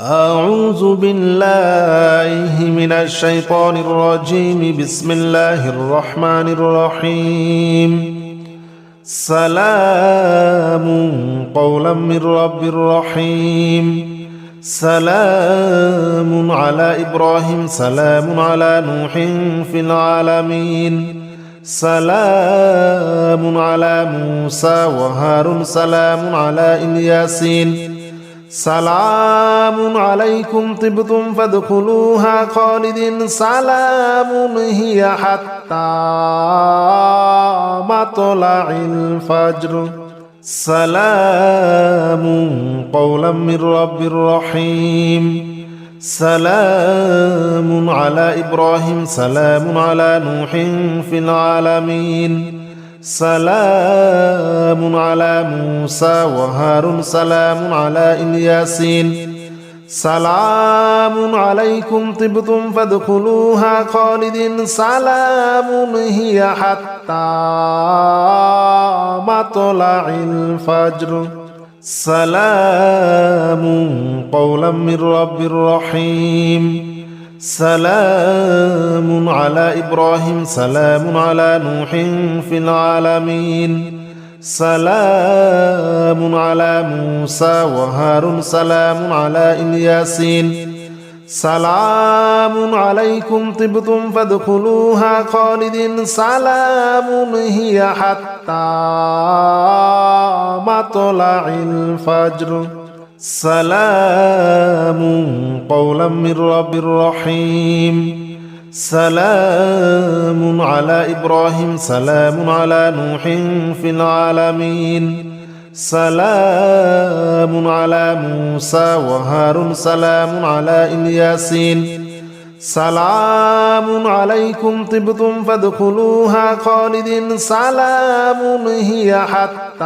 أعوذ بالله من الشيطان الرجيم. بسم الله الرحمن الرحيم. سلام قولا من رب رحيم. سلام على إبراهيم. سلام على نوح في العالمين. سلام على موسى وهارون. سلام على الياسين. সালামুন আলাইকুম তিবতুম ফাদখুলুহা খালিদিন। সালামুন হিয়া হাত্তা মাতলাইল ফাজর। সালামুন কওলাম মির রাব্বির রহিম। সালামুন আলা ইব্রাহিম। সালামুন আলা নূহিন ফিল আলামিন। سلام على موسى وهارون سلام على الياسين سلام عليكم طبتم فادخلوها خالدين سلام هي حتى مطلع الفجر سلام قولا من رب رحيم سلام على ابراهيم سلام على نوح في العالمين سلام على موسى وهارون سلام على الياسين سلام عليكم طبتم فادخلوها خالدين سلام هي حتى مطلع الفجر سلام قولا من رب رحيم سلام على ابراهيم سلام على نوح في العالمين سلام على موسى وهارون سلام على الياسين سلام عليكم طبتم فادخلوها خالدين سلام هي حتى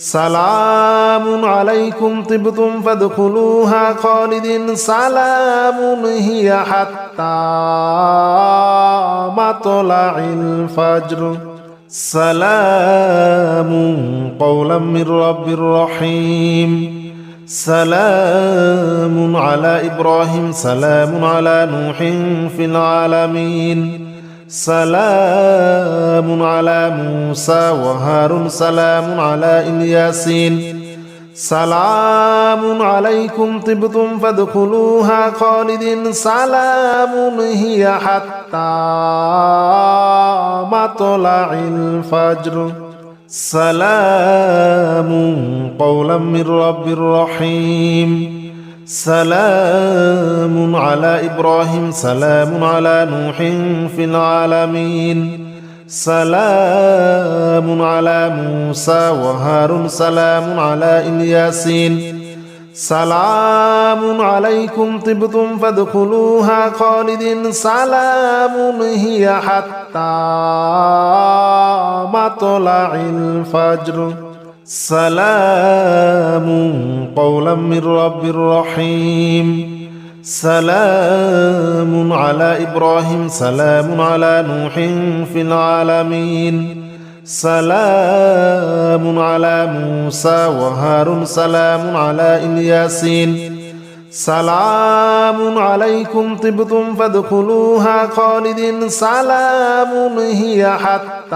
সালামুন আলাইকুম তিবতুম ফাদখুলুহা খালিদিন। সালামুন হিয়া হাত্তা মাতলাইল ফাজর। সালামুন কওলাম মির রাব্বির রহিম। সালামুন আলা ইব্রাহিম। সালামুন আলা নূহিন ফিল আলামিন। সালাম আলা মুসা ওয়াহারুন সালাম আলা ইলিয়াসিন। সালাম আলাইকুম তিবতুম ফাদখুলুহা খালিদিন। সালামুন হিয়া হাত্তা মাতলাইল ফাজর। সালামু কওলাম মির রাব্বির রহিম। سلام على ابراهيم سلام على نوح في العالمين سلام على موسى وهارون سلام على الياسين سلام عليكم طبتم فادخلوها خالدين سلام هي حتى مطلع الفجر سلام قولا من رب رحيم سلام على ابراهيم سلام على نوح في العالمين سلام على موسى وهارون سلام على الياسين سلام عليكم طبتم فادخلوها خالدين سلام هي حتى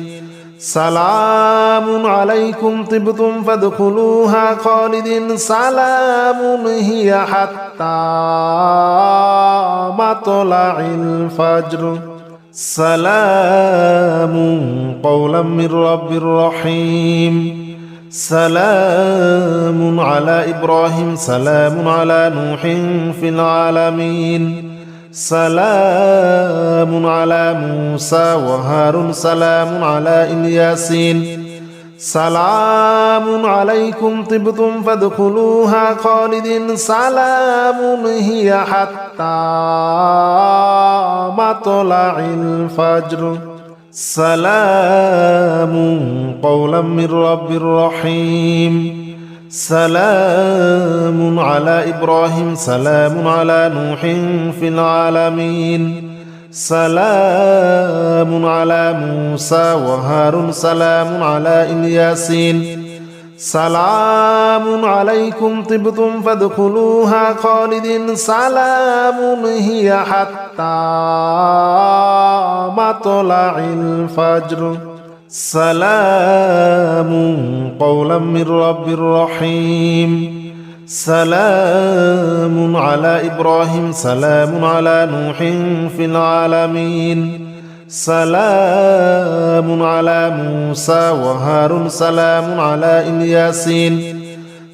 সালামুন আলাইকুম তিবতুম ফাদখুলুহা খালিদিন। সালামুন হিয়া হাত্তা মাতলাইল ফাজর। সালামুন কওলাম মির রাব্বির রহিম। সালামুন আলা ইব্রাহিম। সালামুন আলা নূহিন ফিল আলামিন। সালামুন আলা মুসা ওয়াহারুন সালামুন আলা ইলিয়াসিন। সালামুন আলাইকুম তিবতুম ফাদখুলুহা খালিদিন। সালামুন হিয়া হাত্তা মাতলাইল ফাজর। সালামুন কওলাম মির রাব্বির রহিম। سلام على ابراهيم سلام على نوح في العالمين سلام على موسى وهارون سلام على الياسين سلام عليكم طبتم فادخلوها خالد سلام هي حتى مطلع الفجر سلام قولا من رب رحيم سلام على ابراهيم سلام على نوح في العالمين سلام على موسى وهارون سلام على الياسين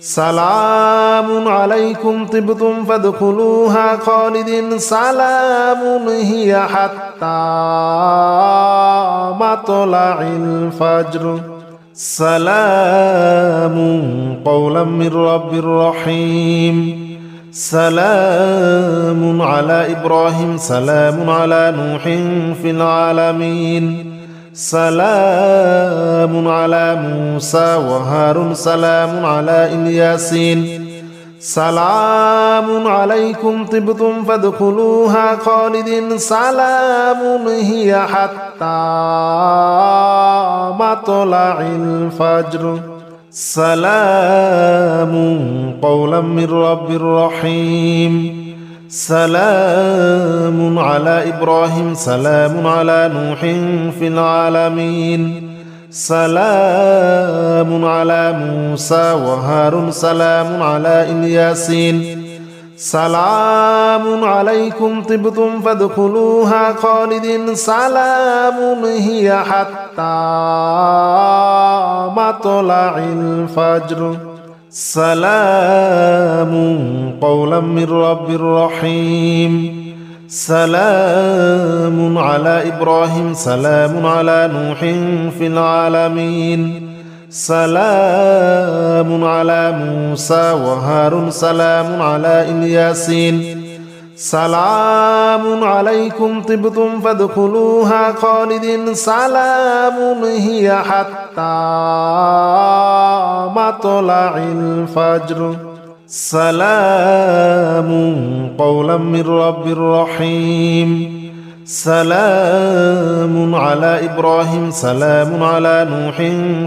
سلام عليكم طبتم فادخلوها خالد سلام هي حتى مطلع الفجر. سلام قولا من رب رحيم. سلام على إبراهيم سلام على نوح في العالمين. سلام على موسى وهارون سلام على إلياسين. سلام عليكم طبتم فادخلوها خالد سلام هي حتى مطلع الفجر. سلام قولا من رب رحيم. سلام على إبراهيم سلام على نوح في العالمين. سلام على موسى وهارون سلام على الياسين. سلام عليكم طبتم فادخلوها خالد سلام هي حتى مطلع الفجر سلام قولا من رب رحيم سلام على ابراهيم سلام على نوح في العالمين سلام على موسى وهارون سلام على الياسين سلام عليكم طبتم فادخلوها خالد سلام هي حتى مطلع الفجر سلام قولا من رب رحيم سلام على ابراهيم سلام على نوح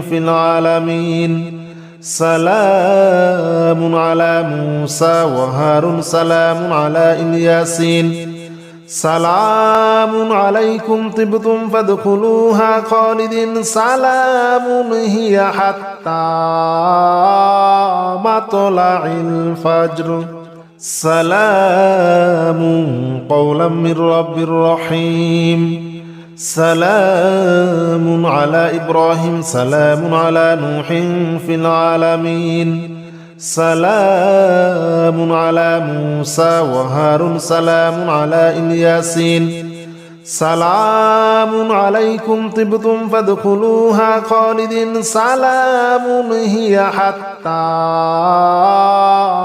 في العالمين سلام على موسى وهارون سلام على الياسين سلام عليكم طبتم فادخلوها خالد سلام هي حتى مطلع الفجر سلام قولا من رب رحيم سلام على ابراهيم سلام على نوح في العالمين سلام على موسى وهارون سلام على الياسين سلام عليكم طبتم فادخلوها خالد سلام هي حتى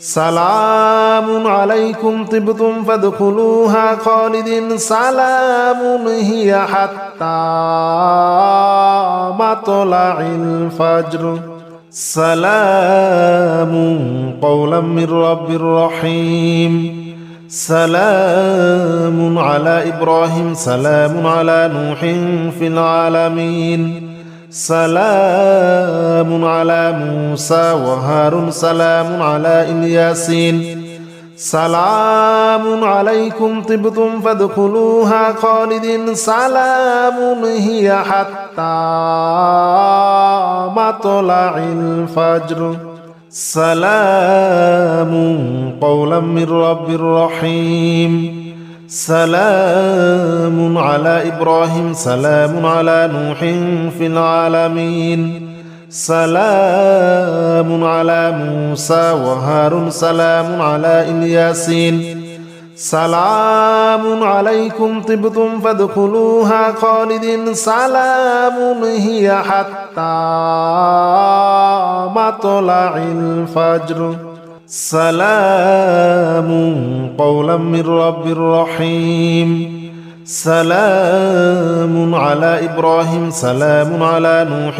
سلام عليكم طبتم فادخلوها خالد سلام هي حتى مطلع الفجر سلام قولا من رب رحيم سلام على ابراهيم سلام على نوح في العالمين سلام على موسى وهارون سلام على الياسين سلام عليكم طبتم فادخلوها خالدين سلام هي حتى مطلع الفجر سلام قولا من رب رحيم سلام على ابراهيم سلام على نوح في العالمين سلام على موسى وهارون سلام على الياسين سلام عليكم طبتم فادخلوها خالدين سلام هي حتى مطلع الفجر سلام قولا من رب رحيم سلام على ابراهيم سلام على نوح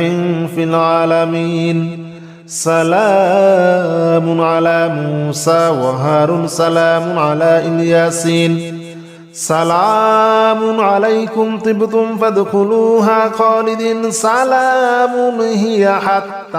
في العالمين سلام على موسى وهارون سلام على الياسين سلام عليكم طبتم فادخلوها خالدين سلام هي حتى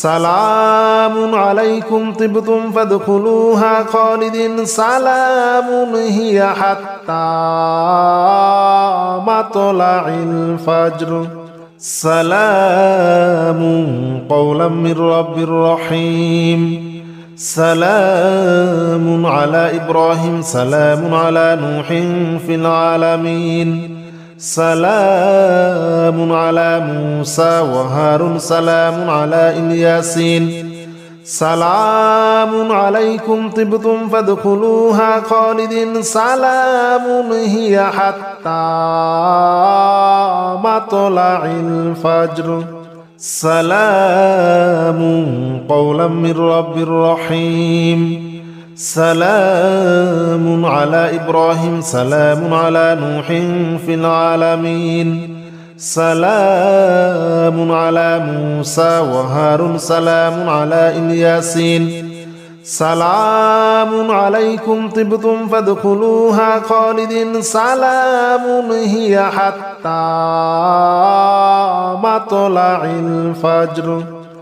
সালামুন আলাইকুম তিবতুম ফাদখুলুহা খালিদিন। সালামুন হিয়া হাত্তা মাতলাইল ফজর। সালামুন কওলাম মির রাব্বির রহিম। সালামুন আলা ইব্রাহিম। সালামুন আলা নূহিন ফিল আলামিন। সালাম আলা মুসা ওয়াহারুন সালাম আলা ইলিয়াসিন। সালাম আলাইকুম তিবতুম ফাদখুলুহা খালিদিন। সালামুন হিয়া হাত্তা মাতলাইল ফাজর। সালামুন কওলাম মির রাব্বির রহিম। سلام على إبراهيم سلام على نوح في العالمين. سلام على موسى وهارون سلام على إلياسين. سلام عليكم طبتم فادخلوها خالدين. سلام هي حتى مطلع الفجر.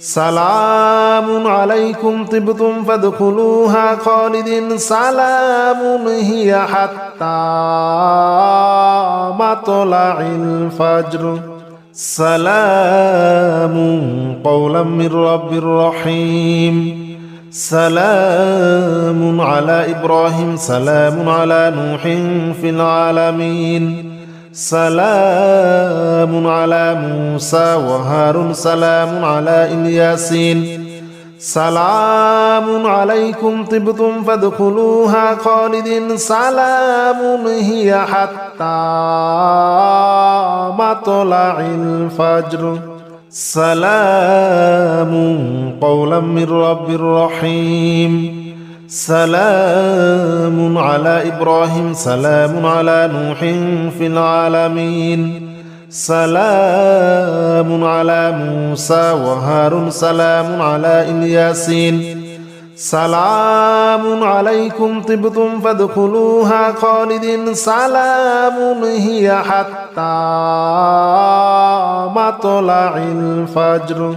سلام عليكم طبتم فادخلوها خالدين سلام هي حتى مطلع الفجر سلام قولا من رب رحيم سلام على ابراهيم سلام على نوح في العالمين সালামুন আলা মুসা ওয়াহারুন সালামুন আলা ইলিয়াসিন। সালামুন আলাইকুম তিবতুম ফাদখুলুহা খালিদিন। সালামুন হিয়া হাত্তা মাতলাইল ফাজর। সালামুন কওলাম মির রাব্বির রহিম। سلام على ابراهيم سلام على نوح في العالمين سلام على موسى وهارون سلام على الياسين سلام عليكم طبتم فادخلوها خالدين سلام هي حتى مطلع الفجر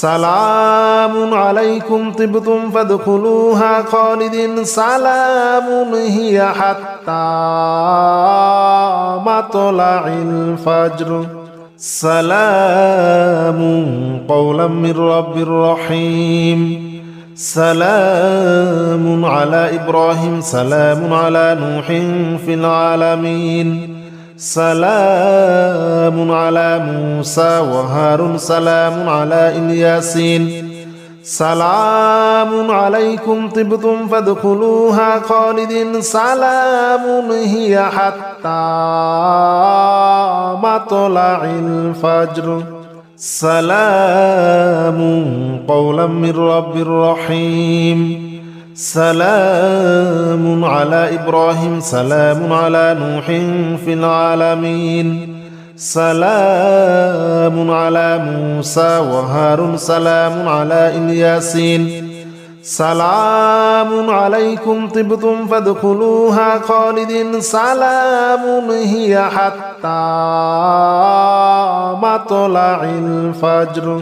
সালামুন আলাইকুম তিবতুম ফাদখুলুহা খালিদিন। সালামুন হিয়া হাত্তা মাতলাইল ফজর। সালামুন কওলাম মির রাব্বির রহিম। সালামুন আলা ইব্রাহিম। সালামুন আলা নূহিন ফিল আলামিন। সালাম আলা মুসা ওয়াহারুন সালাম আলা ইলিয়াসিন। সালাম আলাইকুম তিবতুম ফাদখুলুহা খালিদিন। সালামুন হিয়া হাত্তা মাতলাইল ফাজর। সালামু কওলাম মির রাব্বির রহিম। سلام على ابراهيم سلام على نوح في العالمين سلام على موسى وهارون سلام على الياسين سلام عليكم طبتم فادخلوها خالد سلام هي حتى مطلع الفجر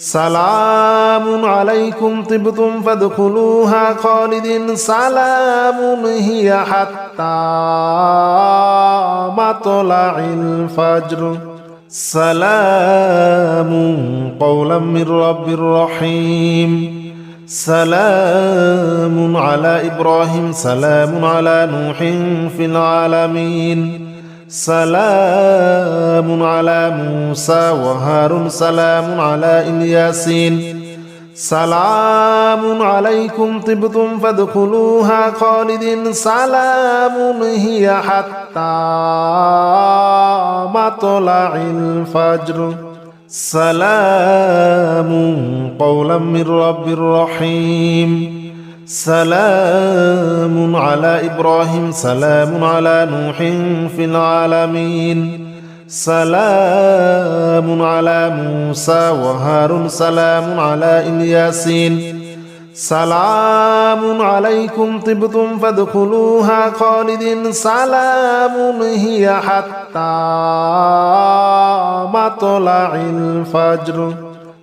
সালামুন আলাইকুম তিবতুম ফাদখুলুহা খালিদিন। সালামুন হিয়া হাত্তা মাতলাইল ফাজর। সালামুন কওলাম মির রাব্বির রহিম। সালামুন আলা ইব্রাহিম। সালামুন আলা নূহিন ফিল আলামিন। سلام على موسى وهارون سلام على الياسين سلام عليكم طبتم فادخلوها خالد سلام هي حتى مطلع الفجر سلام قولا من رب رحيم سلام على ابراهيم سلام على نوح في العالمين سلام على موسى وهارون سلام على الياسين سلام عليكم طبتم فادخلوها خالد سلام هي حتى مطلع الفجر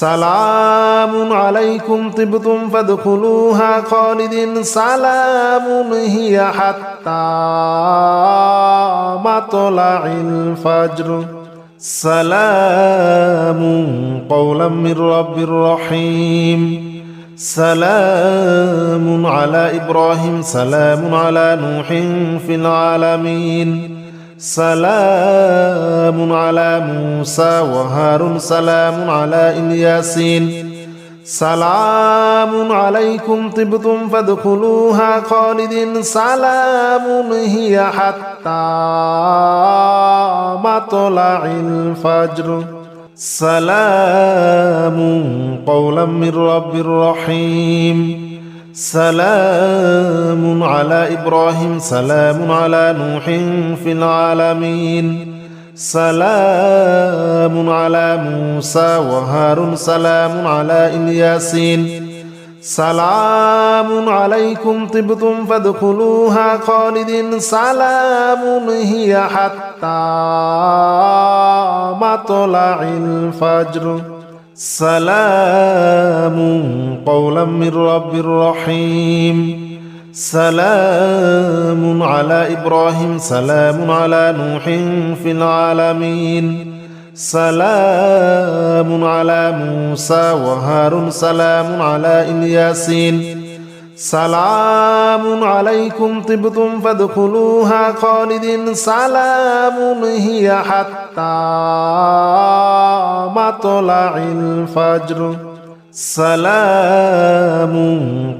সালামুন আলাইকুম তিবতুম ফাদখুলুহা খালিদিন। সালামুন হিয়া হাত্তা মাতলাইল ফাজর। সালামুন কওলাম মির রাব্বির রহিম। সালামুন আলা ইব্রাহিম। সালামুন আলা নূহিন ফিল আলামিন। সালামুন আলা মুসা ওয়া হারুন, সালামুন আলা ইলিয়াসিন। সালামুন আলাইকুম তিবতুম ফাদখুলুহা খালিদিন। সালামুন হিয়া হাত্তা মাতলাইল ফাজর। সালামুন কওলাম মির রাব্বির রহিম। سلام على ابراهيم سلام على نوح في العالمين سلام على موسى وهارون سلام على الياسين سلام عليكم طبتم فادخلوها خالد سلام هي حتى مطلع الفجر سلام قولا من رب رحيم سلام على ابراهيم سلام على نوح في العالمين سلام على موسى وهارون سلام على الياسين سلام عليكم طبتم فادخلوها خالد سلام هي حتى مطلع الفجر. سلام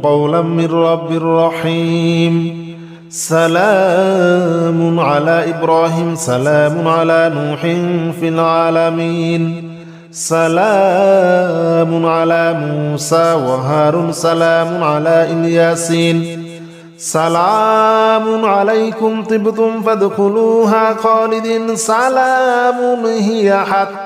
قولا من رب رحيم. سلام على إبراهيم سلام على نوح في العالمين. سلام على موسى وهارون سلام على إلياسين. سلام عليكم طبتم فادخلوها خالدين. سلام هي حتى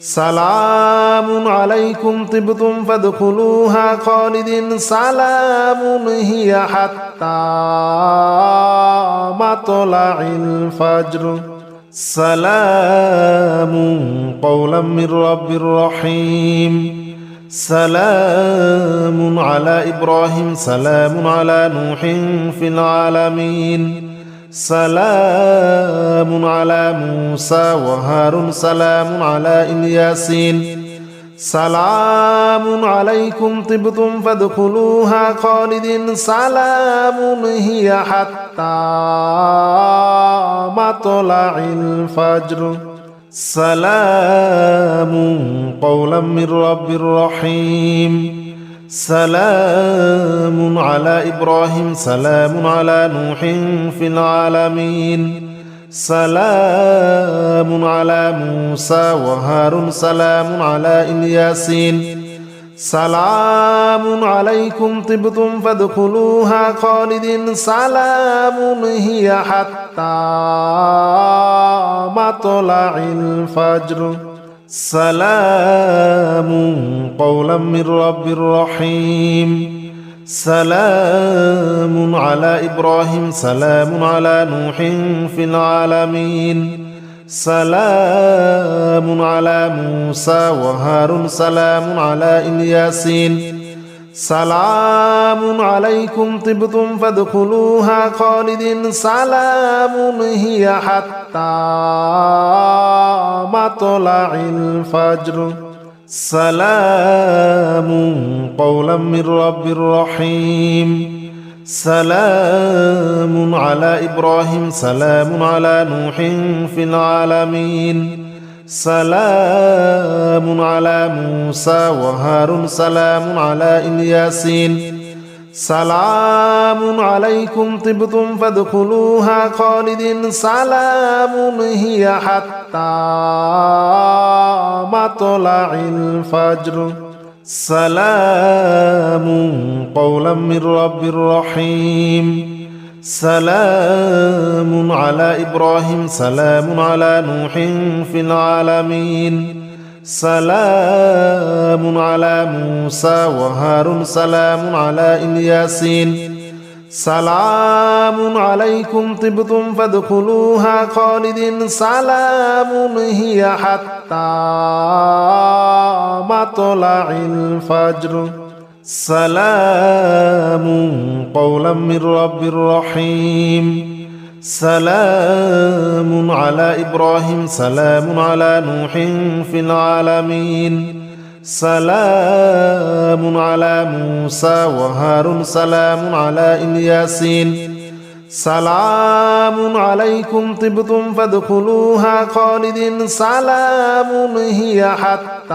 سلام عليكم طبتم فادخلوها خالدين سلام هي حتى مطلع الفجر سلام قولا من رب رحيم سلام على ابراهيم سلام على نوح في العالمين سلام على موسى وهارون سلام على الياسين سلام عليكم طبتم فادخلوها خالدين سلام هي حتى مطلع الفجر سلام قولا من رب رحيم سلام على ابراهيم سلام على نوح في العالمين سلام على موسى وهارون سلام على الياسين سلام عليكم طبتم فادخلوها خالدين سلام هي حتى مطلع الفجر سلام قولا من رب رحيم. سلام على إبراهيم سلام على نوح في العالمين. سلام على موسى وهارون سلام على إلياسين. সালামুন আলাইকুম তিবতুম ফাদখুলুহা খালিদিন। সালামুন হিয়া হাত্তা মাতলাইল ফাজর। সালামুন কওলাম মির রাব্বির রহিম। সালামুন আলা ইব্রাহিম। সালামুন আলা নূহিন ফিল আলামিন। সালামুন আলা মুসা ওয়াহারুন সালামুন আলা ইলিয়াসিন। সালামুন আলাইকুম তিবতুম ফাদখুলুহা খালিদিন। সালামুন হিয়া হাত্তা মাতলাইল ফাজর। সালামুন কওলাম মির রাব্বির রহিম। سلام على ابراهيم سلام على نوح في العالمين سلام على موسى وهارون سلام على الياسين سلام عليكم طبتم فادخلوها خالدين سلام هي حتى مطلع الفجر سلام قولا من رب رحيم سلام على ابراهيم سلام على نوح في العالمين سلام على موسى وهارون سلام على الياسين سلام عليكم طبتم فادخلوها خالدين سلام هي حتى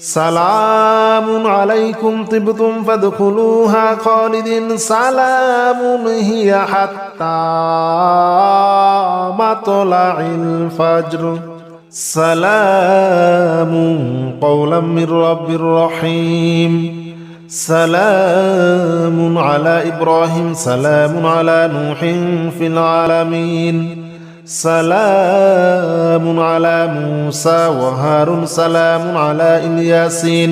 সালামুন আলাইকুম তিবতুম ফাদখুলুহা খালিদিন। সালামুন হিয়া হাত্তা মাতলাইল ফাজর। সালামুন কওলাম মির রাব্বির রহিম। সালামুন আলা ইব্রাহিম। সালামুন আলা নূহিন ফিল আলামিন। সালামুন আলা মুসা ওয়া হারুন, সালামুন আলা ইলিয়াসিন।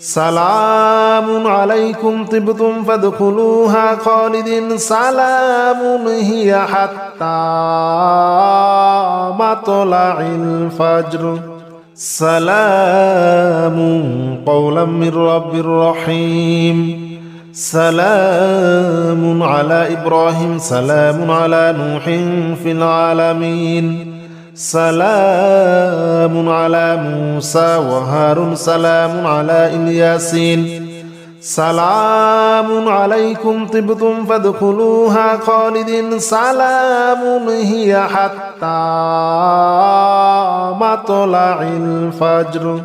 সালামুন আলাইকুম তিবতুম ফাদখুলুহা খালিদিন। সালামুন হিয়া হাত্তা মাতলাইল ফাজর। সালামুন কওলাম মির রাব্বির রহিম। سلام على إبراهيم سلام على نوح في العالمين سلام على موسى وهارون سلام على الياسين سلام عليكم طبتم فادخلوها خالدين سلام هي حتى مطلع الفجر